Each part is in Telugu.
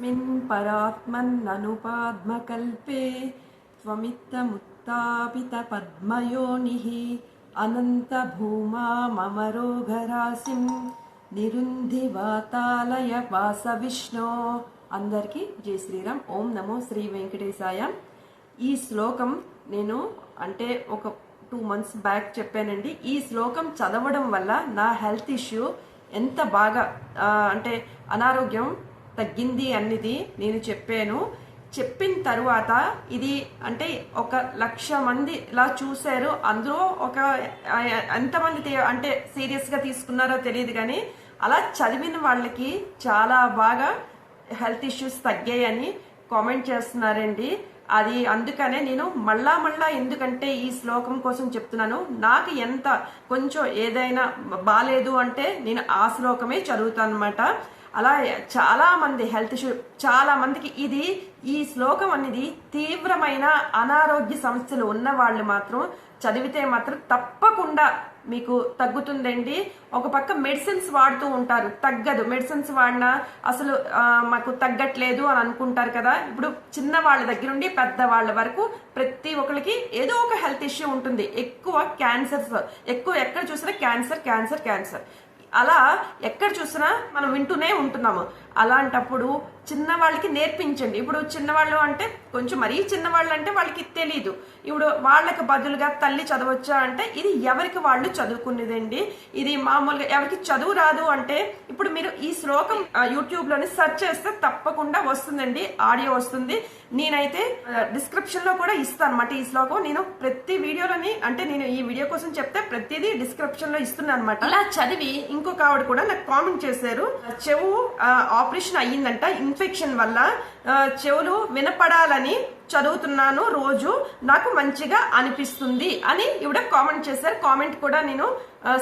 यस्मिन् परात्मन्ननुपाद्मकल्पे त्वमित्तमुत्तापितपद्मयोनिः अनन्तभूमामरोघरासिं నిరుంధివాతాలయ వాస విష్ణు అందరికీ జై శ్రీరామ్ ఓం నమో శ్రీ వెంకటేశాయ ఈ శ్లోకం నేను అంటే ఒక టూ మంత్స్ బ్యాక్ చెప్పానండి ఈ శ్లోకం చదవడం వల్ల నా హెల్త్ ఇష్యూ ఎంత బాగా ఆ, అంటే అనారోగ్యం తగ్గింది అన్నది నేను చెప్పాను. చెప్పిన తరువాత ఇది అంటే ఒక లక్ష మంది ఇలా చూశారు. అందులో ఒక ఎంతమంది అంటే సీరియస్గా తీసుకున్నారో తెలియదు కానీ అలా చదివిన వాళ్ళకి చాలా బాగా హెల్త్ ఇష్యూస్ తగ్గాయని కామెంట్ చేస్తున్నారండి. అది అందుకనే నేను మళ్ళా మళ్ళా ఎందుకంటే ఈ శ్లోకం కోసం చెప్తున్నాను. నాకు ఎంత కొంచెం ఏదైనా బాగాలేదు అంటే నేను ఆ శ్లోకమే చదువుతాను అనమాట అలా చాలా మంది హెల్త్ ఇష్యూ చాలా మందికి ఇది ఈ శ్లోకం అనేది తీవ్రమైన అనారోగ్య సమస్యలు ఉన్న వాళ్ళు మాత్రం చదివితే మాత్రం తప్పకుండా మీకు తగ్గుతుందండి. ఒక పక్క మెడిసిన్స్ వాడుతూ ఉంటారు. తగ్గదు. మెడిసిన్స్ వాడినా అసలు మాకు తగ్గట్లేదు అని అనుకుంటారు కదా. ఇప్పుడు చిన్న వాళ్ళ దగ్గర నుండి పెద్ద వాళ్ళ వరకు ప్రతి ఒక్కరికి ఏదో ఒక హెల్త్ ఇష్యూ ఉంటుంది. ఎక్కువ క్యాన్సర్స్ ఎక్కువ ఎక్కడ చూసినా క్యాన్సర్ క్యాన్సర్ క్యాన్సర్. అలా ఎక్కడ చూసినా మనం వింటూనే ఉంటున్నాము. అలాంటప్పుడు చిన్నవాళ్ళకి నేర్పించండి. ఇప్పుడు చిన్నవాళ్ళు అంటే కొంచెం మరీ చిన్నవాళ్ళు అంటే వాళ్ళకి తెలియదు ఇప్పుడు వాళ్ళకి బదులుగా తల్లి చదవచ్చా అంటే ఇది ఎవరికి వాళ్ళు చదువుకునేదండి? ఇది మామూలుగా ఎవరికి చదువు రాదు అంటే ఇప్పుడు మీరు ఈ శ్లోకం ఆ, యూట్యూబ్లోని సెర్చ్ చేస్తే తప్పకుండా వస్తుందండి. ఆడియో వస్తుంది. నేనైతే డిస్క్రిప్షన్లో కూడా ఇస్తాను అనమాట ఈ శ్లోకం. నేను ప్రతి వీడియోలోని అంటే నేను ఈ వీడియో కోసం చెప్తే ప్రతిదీ డిస్క్రిప్షన్లో ఇస్తున్నాను అనమాట అలా చదివి ఇంకొక ఆవిడ కూడా నాకు కామెంట్ చేశారు. చెవు ఆపరేషన్ అయ్యిందంట. ఇన్ఫెక్షన్ వల్ల చెవులు వినపడాలని చదువుతున్నాను రోజు. నాకు మంచిగా అనిపిస్తుంది అని ఇవిడ కామెంట్ చేశారు. కామెంట్ కూడా నేను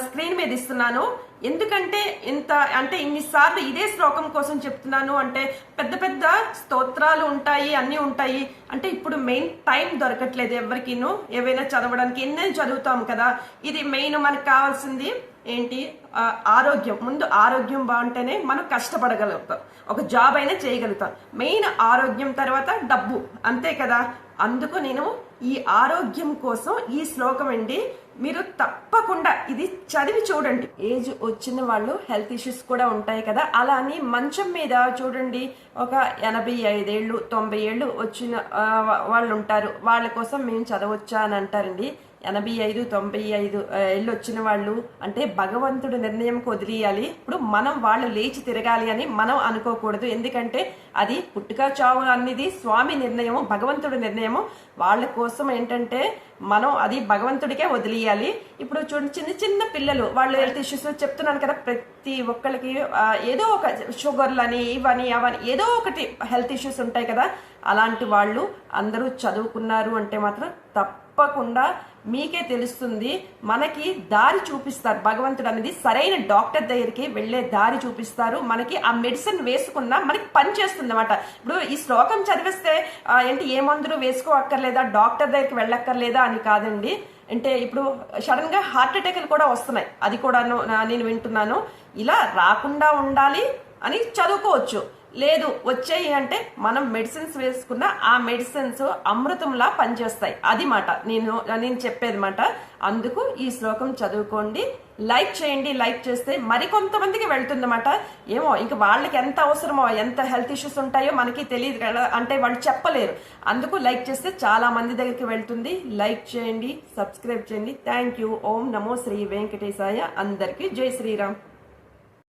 స్క్రీన్ మీద ఇస్తున్నాను. ఎందుకంటే ఇంత అంటే ఇన్నిసార్లు ఇదే శ్లోకం కోసం చెప్తున్నాను అంటే పెద్ద పెద్ద స్తోత్రాలు ఉంటాయి అన్నీ ఉంటాయి. అంటే ఇప్పుడు మెయిన్ టైం దొరకట్లేదు ఎవరికిను. ఏవైనా చదవడానికి ఎన్నైనా చదువుతాం కదా. ఇది మెయిన్ మనకు కావాల్సింది ఏంటి? ఆరోగ్యం. ముందు ఆరోగ్యం బాగుంటేనే మనం కష్టపడగలుగుతాం. ఒక జాబ్ అయినా చేయగలుగుతాం. మెయిన్ ఆరోగ్యం తర్వాత డబ్బు. అంతే కదా? అందుకు నేను ఈ ఆరోగ్యం కోసం ఈ శ్లోకం అండి. మీరు తప్పకుండా ఇది చదివి చూడండి. ఏజ్ వచ్చిన వాళ్ళు హెల్త్ ఇష్యూస్ కూడా ఉంటాయి కదా? అలా అని మంచం మీద చూడండి. ఒక ఎనభై ఐదేళ్ళు తొంభై ఏళ్ళు వచ్చిన వాళ్ళు ఉంటారు వాళ్ళ కోసం మేము చదవచ్చా అని అంటారండి. ఎనభై ఐదు తొంభై ఐదు ఏళ్ళు వచ్చిన వాళ్ళు అంటే భగవంతుడు నిర్ణయంకి వదిలేయాలి. ఇప్పుడు మనం వాళ్ళు లేచి తిరగాలి అని మనం అనుకోకూడదు. ఎందుకంటే అది పుట్టుక చావు అనేది స్వామి నిర్ణయము భగవంతుడి నిర్ణయము. వాళ్ళ కోసం ఏంటంటే మనం అది భగవంతుడికే వదిలేయాలి. ఇప్పుడు చూడండి చిన్న చిన్న పిల్లలు వాళ్ళు హెల్త్ ఇష్యూస్ చెప్తున్నాను కదా ప్రతి ఒక్కరికి ఏదో ఒక షుగర్లని ఇవని అవని ఏదో ఒకటి హెల్త్ ఇష్యూస్ ఉంటాయి కదా. అలాంటి వాళ్ళు అందరూ చదువుకున్నారు అంటే మాత్రం తప్పకుండా మీకే తెలుస్తుంది. మనకి దారి చూపిస్తారు. భగవంతుడు అనేది సరైన డాక్టర్ దగ్గరికి వెళ్ళే దారి చూపిస్తారు. మనకి ఆ మెడిసిన్ వేసుకున్నా మనకి పని చేస్తుంది అనమాట ఇప్పుడు ఈ శ్లోకం చదివిస్తే ఏంటి ఏ మందులు వేసుకోవక్కర్లేదా డాక్టర్ దగ్గరికి వెళ్ళక్కర్లేదా అని కాదండి. అంటే ఇప్పుడు సడన్గా హార్ట్ అటాక్లు కూడా వస్తున్నాయి. అది కూడా నేను వింటున్నాను. ఇలా రాకుండా ఉండాలి అని చదువుకోవచ్చు. లేదు వచ్చాయి అంటే మనం మెడిసిన్స్ వేసుకున్న ఆ మెడిసిన్స్ అమృతంలా పనిచేస్తాయి. అది మాట. నేను నేను చెప్పేది మాట. అందుకు ఈ శ్లోకం చదువుకోండి. లైక్ చేయండి. లైక్ చేస్తే మరికొంతమందికి వెళ్తుందన్నమాట ఏమో ఇంక వాళ్ళకి ఎంత అవసరమో ఎంత హెల్త్ ఇష్యూస్ ఉంటాయో మనకి తెలియదు కదా. అంటే వాళ్ళు చెప్పలేరు. అందుకు లైక్ చేస్తే చాలా మంది దగ్గరికి వెళ్తుంది. లైక్ చేయండి సబ్స్క్రైబ్ చేయండి. Thank you. ఓం నమో శ్రీ వెంకటేశాయ. అందరికీ జై శ్రీరామ్.